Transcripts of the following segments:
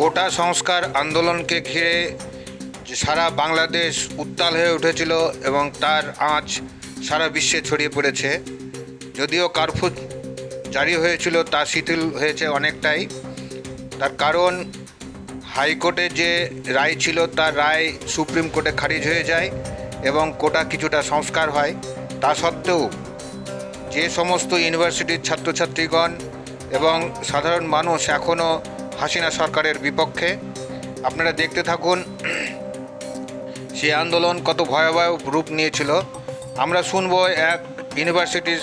কোটা সংস্কার আন্দোলনকে ঘিরে সারা বাংলাদেশ উত্তাল হয়ে উঠেছিল এবং তার আঁচ সারা বিশ্বে ছড়িয়ে পড়েছে। যদিও কারফিউ জারি হয়েছিল, তা শিথিল হয়েছে অনেকটাই। তার কারণ, হাইকোর্টে যে রায় ছিল, তার রায় সুপ্রিম কোর্টে খারিজ হয়ে যায় এবং কোটা কিছুটা সংস্কার হয়। তা সত্ত্বেও, যে সমস্ত ইউনিভার্সিটির ছাত্রছাত্রীগণ এবং সাধারণ মানুষ এখনও হাসিনা সরকারের বিপক্ষে। আপনারা দেখতে থাকুন সেই আন্দোলন কত ভয়াবহ রূপ নিয়েছিল। আমরা শুনব এক ইউনিভার্সিটির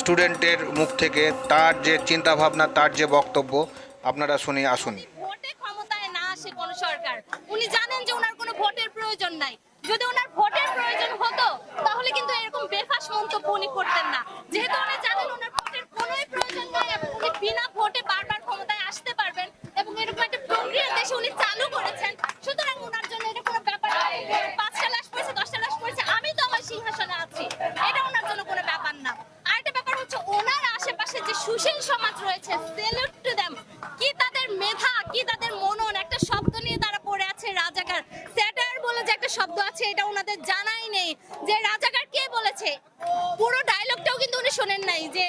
স্টুডেন্টের মুখ থেকে তার যে চিন্তাভাবনা, তার যে বক্তব্য। আপনারা শুনে আসুন। ক্ষমতায় না যেহেতু উনি জানেন ওনার ভোটের প্রয়োজন নাই। বিনা ভোটে বারবার আসতে পারবেন এবং এরকম একটা প্রক্রিয়া দেশে উনি চালু করেছেন সুতরাং ওনার জন্য এটা কোনো ব্যাপার না পাঁচটা লাশ পড়েছে দশটা লাশ পড়েছে আমি তো আমার সিংহাসনে আছি এটা ওনার জন্য কোনো ব্যাপার না আরেকটা ব্যাপার হচ্ছে ওনার আশেপাশে যে সুশীল সমাজ রয়েছে সেলুট টু দেম কি তাদের মেধা কি তাদের মনন একটা শব্দ নিয়ে তারা পড়ে আছে রাজাকার স্যাটার বলে যে একটা শব্দ আছে, এটা ওনাদের জানাই নেই। যে রাজাকার কে বলেছে? পুরো ডায়লগটাও কিন্তু উনি শোনেন নাই যে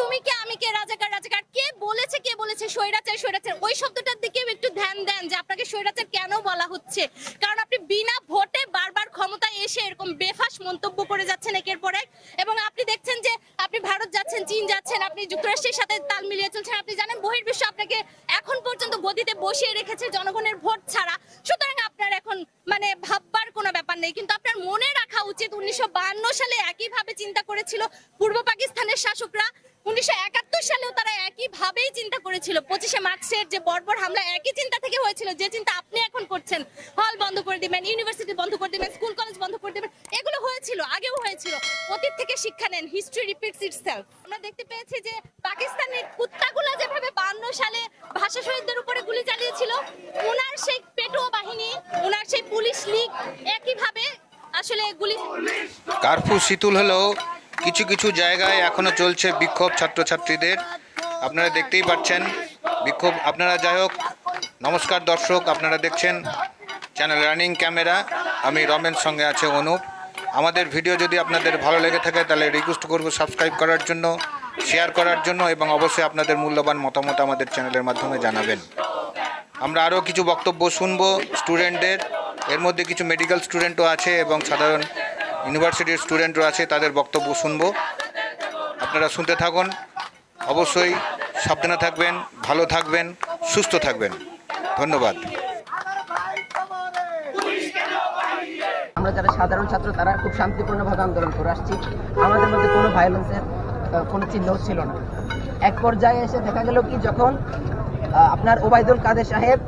তুমি কে, আমি কে, রাজাকার রাজাকার, কে বলেছে কে বলেছে, স্বৈরাচার স্বৈরাচার? ওই শব্দটার দিকেও একটু ধ্যান দেন যে আপনাকে স্বৈরাচার কেন বলা হচ্ছে? কারণ আপনি বিনা ভোটে বারবার ক্ষমতায় এসে এরকম বেফাস মন্তব্য করে যাচ্ছেন একের পর এক। এবং আপনি দেখছেন যে, আপনি ভারত যাচ্ছেন, চীন যাচ্ছেন, আপনি যুক্তরাষ্ট্রের সাথে তাল মিলিয়ে চলছেন, আপনি জানেন বহির্বিশ্ব আপনাকে এখন পর্যন্ত গদিতে বসিয়ে রেখেছে জনগণের ভোট ছাড়া। সুতরাং আপনার এখন মানে ভাববার কোনো ব্যাপার নেই কিন্তু আপনার মনে রাখা উচিত। উনিশশো সালে একইভাবে চিন্তা করেছিল পূর্ব পাকিস্তানের শাসকরা। উনিশশো একাত্তর সালেও তারা একইভাবেই চিন্তা করেছিল। পঁচিশে মার্চের যে বর্বর হামলা, একই চিন্তা থেকে হয়েছিল। যে চিন্তা আপনি এখন করছেন, হল বন্ধ করে দিবেন, ইউনিভার্সিটি বন্ধ করে দিবেন, স্কুল, কলেজ বন্ধ করে দিবেন, এগুলো হয়েছিল, আগেও হয়েছিল। অতীত থেকে শিক্ষা নেন হিস্ট্রি রিপিটস ইটসেলফ আমরা দেখতে পেয়েছি যে পাকিস্তানের কুত্তাগুলো যেভাবে বান্ন সালে ভাষা শহীদদের উপরে গুলি চালিয়েছিল, ওনার সেই পেটোয়া বাহিনী, ওনার সেই পুলিশ লীগ একইভাবে আসলে গুলি কারফিউ শিথিল হলেও কিছু কিছু জায়গায় এখনও চলছে বিক্ষোভ ছাত্রছাত্রীদের। আপনারা দেখতেই পাচ্ছেন বিক্ষোভ। আপনারা যাই হোক, নমস্কার দর্শক, আপনারা দেখছেন চ্যানেল রানিং ক্যামেরা। আমি রমেন, সঙ্গে আছে অনুপ। আমাদের ভিডিও যদি আপনাদের ভালো লেগে থাকে, তাহলে রিকোয়েস্ট করব সাবস্ক্রাইব করার জন্য শেয়ার করার জন্য, এবং অবশ্যই আপনাদের মূল্যবান মতামত আমাদের চ্যানেলের মাধ্যমে জানাবেন। আমরা আরও কিছু বক্তব্য শুনব স্টুডেন্টদের এর মধ্যে কিছু মেডিকেল স্টুডেন্টও আছে এবং সাধারণ ইউনিভার্সিটির স্টুডেন্টও আছে, তাদের বক্তব্য শুনব। আপনারা শুনতে থাকুন। অবশ্যই সাবধানে থাকবেন, ভালো থাকবেন, সুস্থ থাকবেন। ধন্যবাদ। আমরা যারা সাধারণ ছাত্র, তারা খুব শান্তিপূর্ণভাবে আন্দোলন করে আসছি। আমাদের মধ্যে কোনো ভায়োলেন্সের কোনো চিহ্ন ছিল না। এক পর্যায়ে এসে দেখা গেল কি, যখন আপনার ওবায়দুল কাদের সাহেব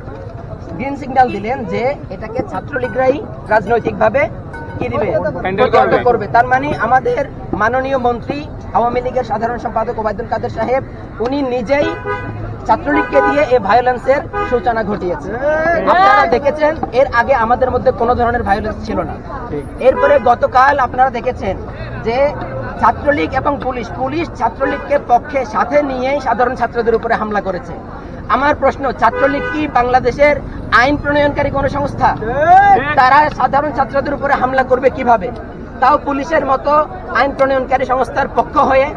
গ্রিন সিগন্যাল দিলেন যে এটাকে ছাত্রলীগরাই রাজনৈতিকভাবে কি দিবে? করবে। তার মানে আমাদের মাননীয় মন্ত্রী আওয়ামী লীগের সাধারণ সম্পাদক ওবায়দুল কাদের সাহেব উনি নিজেই ছাত্রলীগকে দিয়ে এই ভায়োলেন্সের সূচনা ঘটিয়েছে। আপনারা দেখেছেন এর আগে আমাদের মধ্যে কোনো ধরনের ভায়োলেন্স ছিল না। এরপরে গতকাল আপনারা দেখেছেন যে ছাত্রলীগ এবং পুলিশ পুলিশ ছাত্রলীগকে পক্ষে সাথে নিয়েই সাধারণ ছাত্রদের উপরে হামলা করেছে। আমার প্রশ্ন ছাত্রলীগ কি বাংলাদেশের আইন প্রণয়নকারী কোনো সংস্থা তারা সাধারণ ছাত্রদের উপরে হামলা করবে কীভাবে? তাও পুলিশের মতো আইন প্রণয়নকারী সংস্থার পক্ষ হয়ে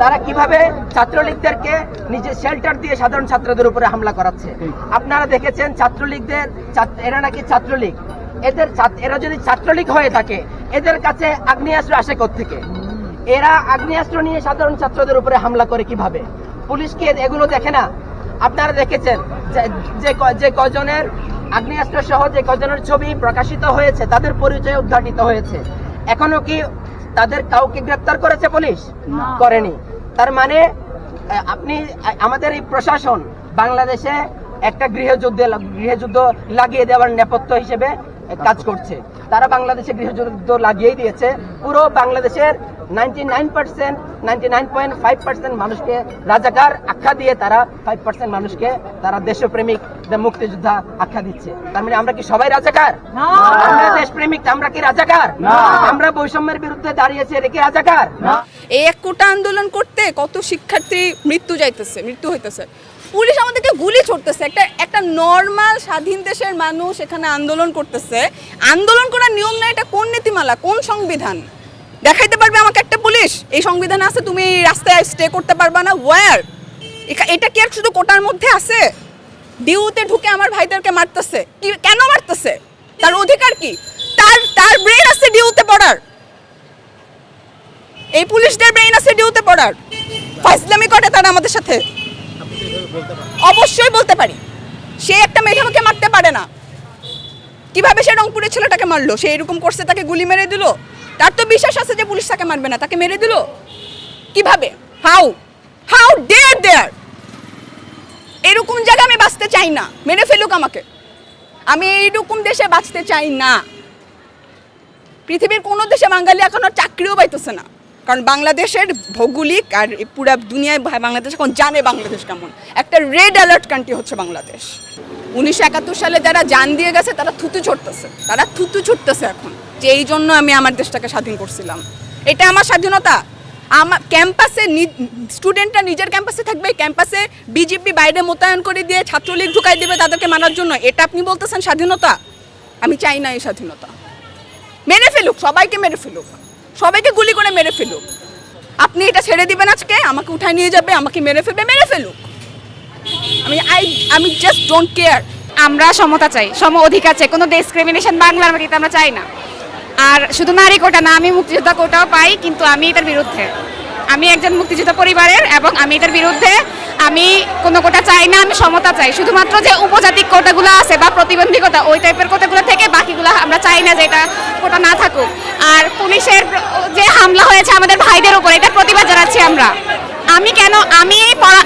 তারা কীভাবে ছাত্রলীগদেরকে নিজে শেল্টার দিয়ে সাধারণ ছাত্রদের উপরে হামলা করাচ্ছে? আপনারা দেখেছেন ছাত্রলীগদের এরা নাকি ছাত্রলীগ। এদের এরা যদি ছাত্রলীগ হয়ে থাকে এদের কাছে আগ্নেয়াস্ত্র আসে থেকে এরা আগ্নেয়াস্ত্র নিয়ে সাধারণ ছাত্রদের উপরে হামলা করে কীভাবে? পুলিশ কি এগুলো দেখে না? আপনারা দেখেছেন যে- যে কজনের আগ্নেয়াস্ত্র সহ যে কজনের ছবি প্রকাশিত হয়েছে তাদের পরিচয় উদ্ঘাটিত হয়েছে। এখনও কি তাদের কাউকে গ্রেপ্তার করেছে পুলিশ? করেনি। তার মানে আপনি আমাদের এই প্রশাসন বাংলাদেশে একটা গৃহযুদ্ধ গৃহযুদ্ধ লাগিয়ে দেওয়ার নেপথ্য হিসেবে কাজ করছে। তারা বাংলাদেশে গৃহযুদ্ধ লাগিয়েই দিয়েছে। পুরো বাংলাদেশের ninety nine percent ninety nine point five percent মানুষকে রাজাকার আখ্যা দিয়ে তারা ফাইভ পার্সেন্ট মানুষকে তারা দেশপ্রেমিক বা মুক্তিযোদ্ধা আখ্যা দিচ্ছে। তার মানে আমরা কি সবাই রাজাকার? আমরা দেশপ্রেমিক আমরা কি রাজাকার? আমরা বৈষম্যের বিরুদ্ধে দাঁড়িয়েছি এটা কি রাজাকার? এই এক কোটা আন্দোলন করতে কত শিক্ষার্থী মৃত্যু যাইতেছে মৃত্যু হইতেছে। পুলিশ আমাদেরকে গুলি ছড়তেছে। একটা একটা নর্মাল স্বাধীন দেশের মানুষ এখানে আন্দোলন করতেছে। আন্দোলন করার নিয়ম না এটা কোন নীতিমালা কোন সংবিধান? দেখাইতে পারবে আমাকে একটা পুলিশ? এই সংবিধান আছে, তুমি রাস্তায় স্টে করতে পারবা না। ওয়ার এটা কি আর শুধু কোটার মধ্যে আছে? ডিউতে ঢুকে আমার ভাইদেরকে মারতেছে। কি কেন মারতেছে? তার অধিকার কি? তার তার ব্রেন আছে ডিউতে পড়ার। এই পুলিশদের ব্রেন আছে ডিউতে পড়ার। ফাইজলামি করে তারা আমাদের সাথে। অবশ্যই বলতে পারি। সে একটা মেধাকে মারতে পারে না। কীভাবে সে রংপুরের ছেলেটাকে মারলো? সে এরকম করছে, তাকে গুলি মেরে দিল? তার তো বিশ্বাস আছে যে পুলিশ তাকে মারবে না, তাকে মেরে দিল। কীভাবে? হাউ হাউ ডেয়ার দেয়ার এরকম জায়গায় আমি বাঁচতে চাই না, মেরে ফেলুক আমাকে। আমি এইরকম দেশে বাঁচতে চাই না। পৃথিবীর কোনো দেশে বাঙালি এখন চাকরিও পাইতেছে না। কারণ বাংলাদেশের ভৌগোলিক আর পুরা দুনিয়ায় বাংলাদেশ এখন জানে বাংলাদেশ কেমন। একটা রেড অ্যালার্ট কান্ট্রি হচ্ছে বাংলাদেশ। উনিশশো একাত্তর সালে যারা জান দিয়ে গেছে, তারা থুতু ছুটতেছে। তারা থুতু ছুটতেছে এখন। যে এই জন্য আমি আমার দেশটাকে স্বাধীন করছিলাম। এটা আমার স্বাধীনতা। আমার ক্যাম্পাসে স্টুডেন্টরা নিজের ক্যাম্পাসে থাকবে, ক্যাম্পাসে বিজেপি বাইরে মোতায়েন করে দিয়ে ছাত্রলীগ ঢুকাই দেবে তাদেরকে মানার জন্য। এটা আপনি বলতেছেন স্বাধীনতা? আমি চাই না এই স্বাধীনতা। মেরে ফেলুক, সবাইকে মেরে ফেলুক। সবাইকে গুলি করে মেরে ফেলুক। আপনি এটা ছেড়ে দিবেন আজকে, আমাকে উঠায় নিয়ে যাবে, আমাকে মেরে ফেলবে, মেরে ফেলুক। আমি, আই, আমি জাস্ট ডোন্ট কেয়ার আমরা সমতা চাই, সম অধিকার চাই। কোনো ডিসক্রিমিনেশন বাংলার মাটিতে আমরা চাই না। আর শুধু নারী কোটা না, আমি মুক্তিযোদ্ধা কোটাও পাই, কিন্তু আমি এটার বিরুদ্ধে। আমি একজন মুক্তিযোদ্ধা পরিবারের এবং আমি এটার বিরুদ্ধে, আমি কোনো কোটা চাই না, আমি সমতা চাই। শুধুমাত্র যে উপজাতিক কোটাগুলো আছে বা প্রতিবন্ধী কোটা ওই টাইপের কোটাগুলো থেকে বাকিগুলো আমরা চাই না যে এটা কোটা না থাকুক। আর পুলিশের যে হামলা হয়েছে আমাদের ভাইদের উপর এটা প্রতিবাদ জানাচ্ছি আমরা। আমি কেন, আমি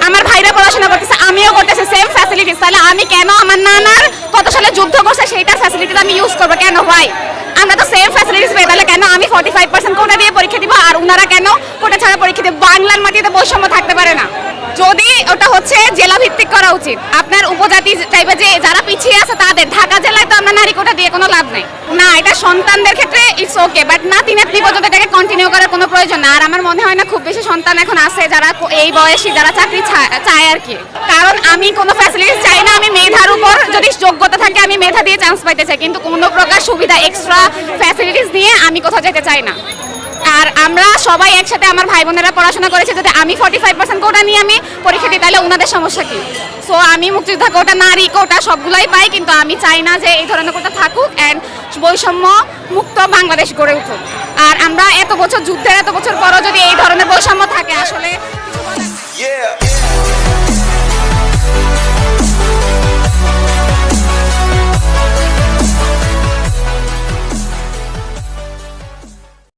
আমার ভাইরা পড়াশোনা করতেছে, আমিও করতেছি সেম ফ্যাসিলিটিস তাহলে আমি কেন আমার নানার কত সালে যুদ্ধ করছে সেইটার ফ্যাসিলিটিস আমি ইউজ করব? কেন? ভাই আমরা তো সেম ফ্যাসিলিটিস পাই তাহলে কেন আমি ফর্টি ফাইভ পার্সেন্ট কোটা দিয়ে পরীক্ষা দিব, আর ওনারা কেন কোটা ছাড়া পরীক্ষা দিব বাংলার মাটিতে বৈষম্য থাকতে পারে না? যদি ওটা হচ্ছে জেলা ভিত্তিক করা উচিত, আপনার উপজাতি টাইপের যে যারা পিছিয়ে আছে তাদের, ঢাকা জেলায় তো আমরা নারী কোটা দিয়ে কোনো লাভ নেই। না, এটা সন্তানদের ক্ষেত্রে ইটস ওকে বাট নাতি, নাতনি পর্যন্ত এটাকে কন্টিনিউ করার কোনো প্রয়োজন না। আর আমার মনে হয় না খুব বেশি সন্তান এখন আছে যারা এই বয়সী, যারা চাকরি চায় আর কি। কারণ আমি কোনো ফ্যাসিলিটি চাই না, আমি মেধার উপর যদি যোগ্যতা থাকে আমি মেধা দিয়ে চান্স পাইতে চাই, কিন্তু কোনো প্রকার সুবিধা এক্সট্রা ফ্যাসিলিটিস দিয়ে আমি কোথাও যেতে চাই চাই না। আর আমরা সবাই একসাথে আমার ভাই বোনেরা পড়াশোনা করেছে, যদি আমি ফর্টি ফাইভ পার্সেন্ট কোটা নিয়ে আমি পরীক্ষা দিই, তাহলে ওনাদের সমস্যা কী? সো আমি মুক্তিযোদ্ধা কোটা নারী কোটা সবগুলোই পাই, কিন্তু আমি চাই না যে এই ধরনের কোটা থাকুক অ্যান্ড বৈষম্য মুক্ত বাংলাদেশ গড়ে উঠুক। আর আমরা এত বছর যুদ্ধের এত বছর পরও যদি এই ধরনের বৈষম্য থাকে, আসলে